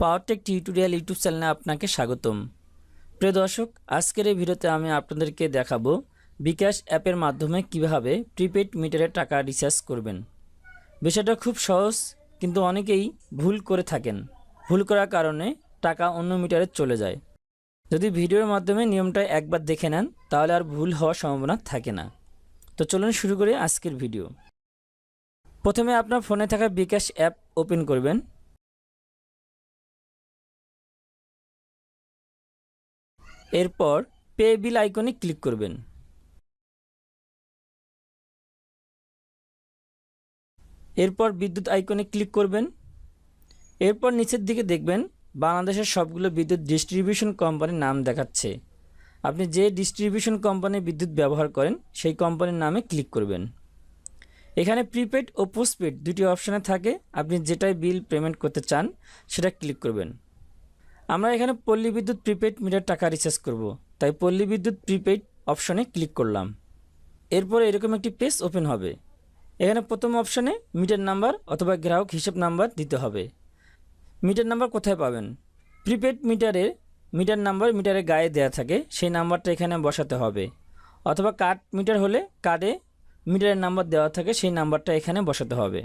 Powertech tutorial YouTube চ্যানেলে আপনাকে স্বাগতম। প্রিয় দর্শক, আজকের এই ভিডিওতে আমি আপনাদেরকে দেখাবো বিকাশ অ্যাপের মাধ্যমে কীভাবে প্রিপেড মিটারে টাকা রিচার্জ করবেন। বিষয়টা খুব সহজ, কিন্তু অনেকেই ভুল করে থাকেন। ভুল করার কারণে টাকা অন্য মিটারে চলে যায়। যদি ভিডিওর মাধ্যমে নিয়মটা একবার দেখে নেন, তাহলে আর ভুল হওয়ার সম্ভাবনা থাকে না। তো চলুন শুরু করি আজকের ভিডিও। প্রথমে আপনার ফোনে থাকা বিকাশ অ্যাপ ওপেন করবেন। এরপর পে বিল আইকনে ক্লিক করবেন। এরপর বিদ্যুৎ আইকনে ক্লিক করবেন। এরপর নিচের দিকে দেখবেন বাংলাদেশের সবগুলো বিদ্যুৎ ডিস্ট্রিবিউশন কোম্পানির নাম দেখাচ্ছে। আপনি যে ডিস্ট্রিবিউশন কোম্পানির বিদ্যুৎ ব্যবহার করেন, সেই কোম্পানির নামে ক্লিক করবেন। এখানে প্রিপেড ও পোস্টপেড দুটি অপশানে থাকে। আপনি যেটাই বিল পেমেন্ট করতে চান, সেটা ক্লিক করবেন। আমরা এখানে পল্লী বিদ্যুৎ প্রিপেড মিটার টাকা রিচার্জ করব। তাই পল্লী বিদ্যুৎ প্রিপেড অপশনে ক্লিক করলাম। এরপর এরকম একটি পেজ ওপেন হবে। এখানে প্রথম অপশনে মিটার নাম্বার অথবা গ্রাহক হিসাব নাম্বার দিতে হবে। মিটার নাম্বার কোথায় পাবেন? প্রিপেড মিটারের মিটার নাম্বার মিটারের গায়ে দেওয়া থাকে, সেই নাম্বারটা এখানে বসাতে হবে। অথবা কার্ড মিটার হলে কার্ডে মিটারের নাম্বার দেওয়া থাকে, সেই নাম্বারটা এখানে বসাতে হবে।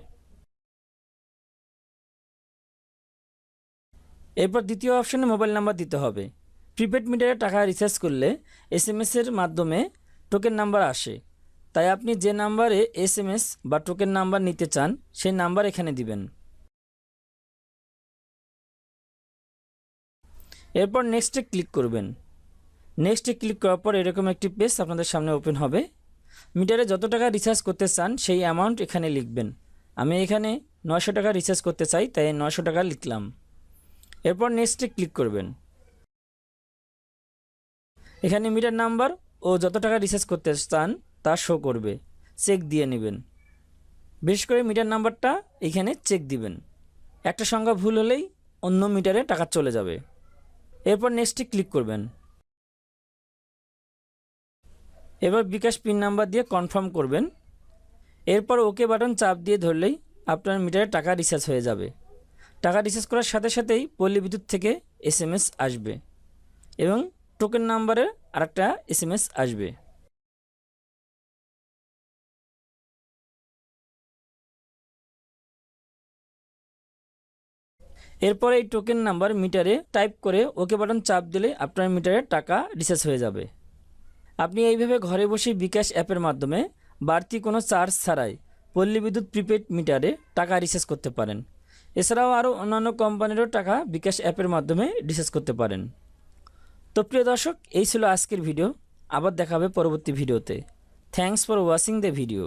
এরপর দ্বিতীয় অপশনে মোবাইল নাম্বার দিতে হবে। প্রিপেড মিটারে টাকা রিচার্জ করলে এস এম এর মাধ্যমে টোকেন নাম্বার আসে। তাই আপনি যে নাম্বারে এস এম এস বা টোকেন নাম্বার নিতে চান, সেই নাম্বার এখানে দিবেন। এরপর নেক্সটে ক্লিক করবেন। নেক্সটে ক্লিক করার পর এরকম একটি পেজ আপনাদের সামনে ওপেন হবে। মিটারে যত টাকা রিচার্জ করতে চান, সেই অ্যামাউন্ট এখানে লিখবেন। আমি এখানে নয়শো টাকা রিচার্জ করতে চাই, তাই নয়শো টাকা লিখলাম। এরপর নেক্সটে ক্লিক করবেন। এখানে মিটার নাম্বার ও যত টাকা রিচার্জ করতে চান তা শো করবে। চেক দিয়ে নেবেন। বিশেষ করে মিটার নাম্বারটা এখানে চেক দিবেন। একটা সংখ্যা ভুল হলেই অন্য মিটারে টাকা চলে যাবে। এরপর নেক্সটে ক্লিক করবেন। এবার বিকাশ পিন নাম্বার দিয়ে কনফার্ম করবেন। এরপর ওকে বাটন চাপ দিয়ে ধরলেই আপনার মিটারে টাকা রিচার্জ হয়ে যাবে। টাকা রিচার্জ করার সাথে সাথেই পল্লী বিদ্যুৎ থেকে এস এম এস আসবে এবং টোকেন নাম্বারের আরেকটা এস এম এস আসবে। এরপর এই টোকেন নাম্বার মিটারে টাইপ করে ওকে বাটন চাপ দিলে আপনার মিটারে টাকা রিচার্জ হয়ে যাবে। আপনি এইভাবে ঘরে বসে বিকাশ অ্যাপের মাধ্যমে বাড়তি কোনো চার্জ ছাড়াই পল্লী বিদ্যুৎ প্রিপেড মিটারে টাকা রিচার্জ করতে পারেন। এছাড়াও আরও অন্যান্য কোম্পানিরও টাকা বিকাশ অ্যাপের মাধ্যমে রিচার্জ করতে পারেন। তো প্রিয় দর্শক, এই ছিল আজকের ভিডিও। আবার দেখাবে পরবর্তী ভিডিওতে। Thanks for watching the video